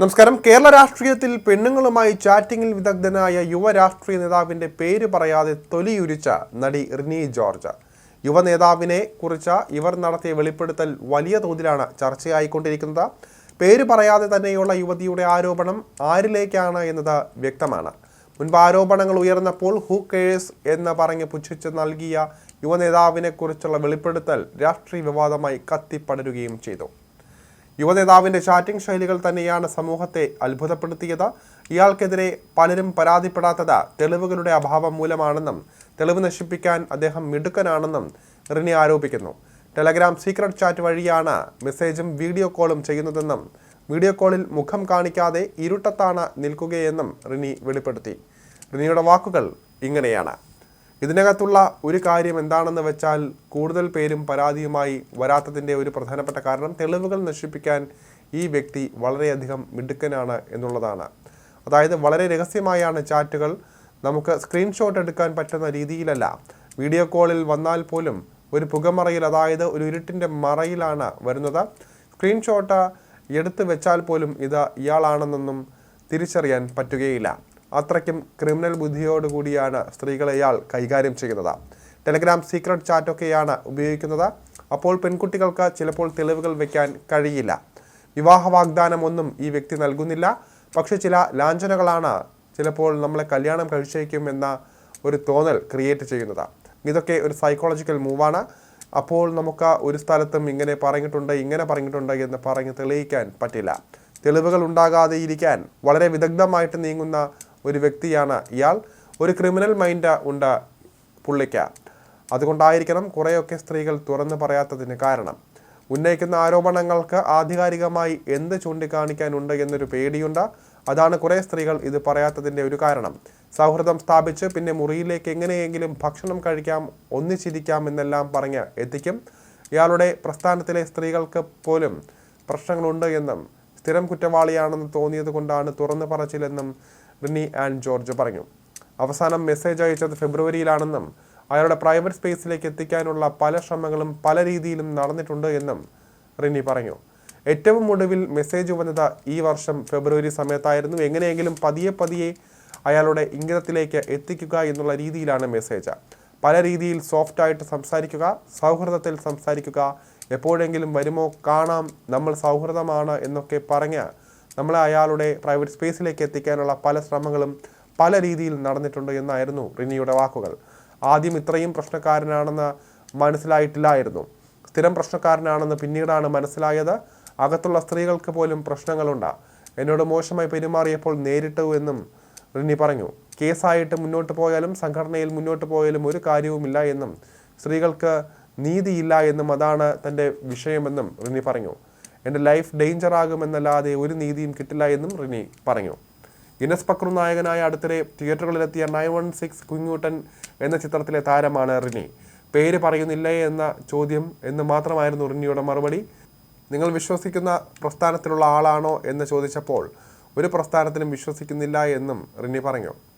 നമസ്കാരം. കേരള രാഷ്ട്രീയത്തിൽ പെണ്ണുങ്ങളുമായി ചാറ്റിംഗിൽ വിദഗ്ധനായ യുവ രാഷ്ട്രീയ നേതാവിന്റെ പേര് പറയാതെ തൊലിയുരിച്ച നടി റിനി ജോർജ്. യുവ നേതാവിനെ കുറിച്ച ഇവർ നടത്തിയ വെളിപ്പെടുത്തൽ വലിയ തോതിലാണ് ചർച്ചയായിക്കൊണ്ടിരിക്കുന്നത്. പേര് പറയാതെ തന്നെയുള്ള യുവതിയുടെ ആരോപണം ആരിലേക്കാണ് എന്നത് വ്യക്തമാണ്. മുൻപ് ആരോപണങ്ങൾ ഉയർന്നപ്പോൾ ഹൂ കേഴ്സ് എന്ന് പറഞ്ഞ് പുച്ഛിച്ച് നൽകിയ യുവ നേതാവിനെ കുറിച്ചുള്ള വെളിപ്പെടുത്തൽ രാഷ്ട്രീയ വിവാദമായി കത്തിപ്പടരുകയും ചെയ്തു. യുവനേതാവിന്റെ ചാറ്റിംഗ് ശൈലികൾ തന്നെയാണ് സമൂഹത്തെ അത്ഭുതപ്പെടുത്തിയത്. ഇയാൾക്കെതിരെ പലരും പരാതിപ്പെടാത്തത് തെളിവുകളുടെ അഭാവം മൂലമാണെന്നും തെളിവ് നശിപ്പിക്കാൻ അദ്ദേഹം മിടുക്കനാണെന്നും റിനി ആരോപിക്കുന്നു. ടെലഗ്രാം സീക്രട്ട് ചാറ്റ് വഴിയാണ് മെസ്സേജും വീഡിയോ കോളും ചെയ്യുന്നതെന്നും വീഡിയോ കോളിൽ മുഖം കാണിക്കാതെ ഇരുട്ടത്താണ് നിൽക്കുകയെന്നും റിനി വെളിപ്പെടുത്തി. റിനിയുടെ വാക്കുകൾ ഇങ്ങനെയാണ്. ഇതിനകത്തുള്ള ഒരു കാര്യം എന്താണെന്ന് വെച്ചാൽ കൂടുതൽ പേരും പരാതിയുമായി വരാത്തതിന്റെ ഒരു പ്രധാനപ്പെട്ട കാരണം തെളിവുകൾ നശിപ്പിക്കാൻ ഈ വ്യക്തി വളരെയധികം മിടുക്കനാണ് എന്നുള്ളതാണ്. അതായത് വളരെ രഹസ്യമായാണ് ചാറ്റുകൾ. നമുക്ക് സ്ക്രീൻഷോട്ട് എടുക്കാൻ പറ്റുന്ന രീതിയിലല്ല. വീഡിയോ കോളിൽ വന്നാൽ പോലും ഒരു പുകമറയിൽ അതായത് ഒരു ഇരുട്ടിന്റെ മറയിലാണ് വരുന്നത്. സ്ക്രീൻഷോട്ട് എടുത്തു വെച്ചാൽ പോലും ഇത് ഇയാളാണെന്നൊന്നും തിരിച്ചറിയാൻ പറ്റുകയില്ല. അത്രയ്ക്കും ക്രിമിനൽ ബുദ്ധിയോടുകൂടിയാണ് സ്ത്രീകളെ ഇയാൾ കൈകാര്യം ചെയ്യുന്നത്. ടെലഗ്രാം സീക്രട്ട് ചാറ്റൊക്കെയാണ് ഉപയോഗിക്കുന്നത്. അപ്പോൾ പെൺകുട്ടികൾക്ക് ചിലപ്പോൾ തെളിവുകൾ വയ്ക്കാൻ കഴിയില്ല. വിവാഹ വാഗ്ദാനം ഒന്നും ഈ വ്യക്തി നൽകുന്നില്ല. പക്ഷെ ചില ലാഞ്ചനകളാണ് ചിലപ്പോൾ നമ്മളെ കല്യാണം കഴിച്ചേക്കും എന്ന ഒരു തോന്നൽ ക്രിയേറ്റ് ചെയ്യുന്നത്. ഇതൊക്കെ ഒരു സൈക്കോളജിക്കൽ മൂവാണ് അപ്പോൾ നമുക്ക് ഒരു സ്ഥലത്തും ഇങ്ങനെ പറഞ്ഞിട്ടുണ്ട് ഇങ്ങനെ പറഞ്ഞിട്ടുണ്ട് എന്ന് പറഞ്ഞ് തെളിയിക്കാൻ പറ്റില്ല. തെളിവുകൾ ഉണ്ടാകാതെ ഇരിക്കാൻ വളരെ വിദഗ്ധമായിട്ട് നീങ്ങുന്ന ഒരു വ്യക്തിയാണ് ഇയാൾ. ഒരു ക്രിമിനൽ മൈൻഡ് ഉണ്ട് പുള്ളിക്ക്. അതുകൊണ്ടായിരിക്കണം കുറേയൊക്കെ സ്ത്രീകൾ തുറന്നു പറയാത്തതിന് കാരണം. ഉന്നയിക്കുന്ന ആരോപണങ്ങൾക്ക് ആധികാരികമായി എന്ത് ചൂണ്ടിക്കാണിക്കാനുണ്ട് എന്നൊരു പേടിയുണ്ട്. അതാണ് കുറേ സ്ത്രീകൾ ഇത് പറയാത്തതിന്റെ ഒരു കാരണം. സൗഹൃദം സ്ഥാപിച്ച് പിന്നെ മുറിയിലേക്ക് എങ്ങനെയെങ്കിലും ഭക്ഷണം കഴിക്കാം ഒന്നിച്ചിരിക്കാം എന്നെല്ലാം പറഞ്ഞ് എത്തിക്കും. ഇയാളുടെ പ്രസ്ഥാനത്തിലെ സ്ത്രീകൾക്ക് പോലും പ്രശ്നങ്ങളുണ്ട് എന്നും സ്ഥിരം കുറ്റവാളിയാണെന്ന് തോന്നിയത് കൊണ്ടാണ് തുറന്നു പറച്ചില്ലെന്നും റിനി ആൻഡ് ജോർജ് പറഞ്ഞു. അവസാനം മെസ്സേജ് അയച്ചത് ഫെബ്രുവരിയിലാണെന്നും അയാളുടെ പ്രൈവറ്റ് സ്പേസിലേക്ക് എത്തിക്കാനുള്ള പല ശ്രമങ്ങളും പല രീതിയിലും നടന്നിട്ടുണ്ട് എന്നും റിനി പറഞ്ഞു. ഏറ്റവും ഒടുവിൽ മെസ്സേജ് വന്നത് ഈ വർഷം ഫെബ്രുവരി സമയത്തായിരുന്നു. എങ്ങനെയെങ്കിലും പതിയെ പതിയെ അയാളുടെ ഇംഗിതത്തിലേക്ക് എത്തിക്കുക എന്നുള്ള രീതിയിലാണ് മെസ്സേജ്. പല രീതിയിൽ സോഫ്റ്റായിട്ട് സംസാരിക്കുക സൗഹൃദത്തിൽ സംസാരിക്കുക എപ്പോഴെങ്കിലും വരുമോ കാണാം നമ്മൾ സൗഹൃദമാണ് എന്നൊക്കെ പറഞ്ഞ് നമ്മളെ അയാളുടെ പ്രൈവറ്റ് സ്പേസിലേക്ക് എത്തിക്കാനുള്ള പല ശ്രമങ്ങളും പല രീതിയിൽ നടന്നിട്ടുണ്ട് എന്നായിരുന്നു റിനിയുടെ വാക്കുകൾ. ആദ്യം ഇത്രയും പ്രശ്നക്കാരനാണെന്ന് മനസ്സിലായിട്ടില്ലായിരുന്നു. സ്ഥിരം പ്രശ്നക്കാരനാണെന്ന് പിന്നീടാണ് മനസ്സിലായത്. അകത്തുള്ള സ്ത്രീകൾക്ക് പോലും പ്രശ്നങ്ങളുണ്ട്. എന്നോട് മോശമായി പെരുമാറിയപ്പോൾ നേരിട്ടു എന്നും റിനി പറഞ്ഞു. കേസായിട്ട് മുന്നോട്ട് പോയാലും സംഘടനയിൽ മുന്നോട്ട് പോയാലും ഒരു കാര്യവുമില്ല എന്നും സ്ത്രീകൾക്ക് നീതിയില്ല എന്നും അതാണ് തന്റെ വിഷയമെന്നും റിനി പറഞ്ഞു. എന്റെ ലൈഫ് ഡേഞ്ചർ ആകുമെന്നല്ലാതെ ഒരു നീതിയും കിട്ടില്ല എന്നും റിനി പറഞ്ഞു. ഇനസ് പക്രു നായകനായ അടുത്തിടെ തിയേറ്ററുകളിലെത്തിയ നയൻ വൺ സിക്സ് കുഞ്ഞൂട്ടൻ എന്ന ചിത്രത്തിലെ താരമാണ് റിനി. പേര് പറയുന്നില്ലേ എന്ന ചോദ്യം എന്ന് മാത്രമായിരുന്നു റിനിയുടെ മറുപടി. നിങ്ങൾ വിശ്വസിക്കുന്ന പ്രസ്ഥാനത്തിലുള്ള ആളാണോ എന്ന് ചോദിച്ചപ്പോൾ ഒരു പ്രസ്ഥാനത്തിനും വിശ്വസിക്കുന്നില്ല എന്നും റിനി പറഞ്ഞു.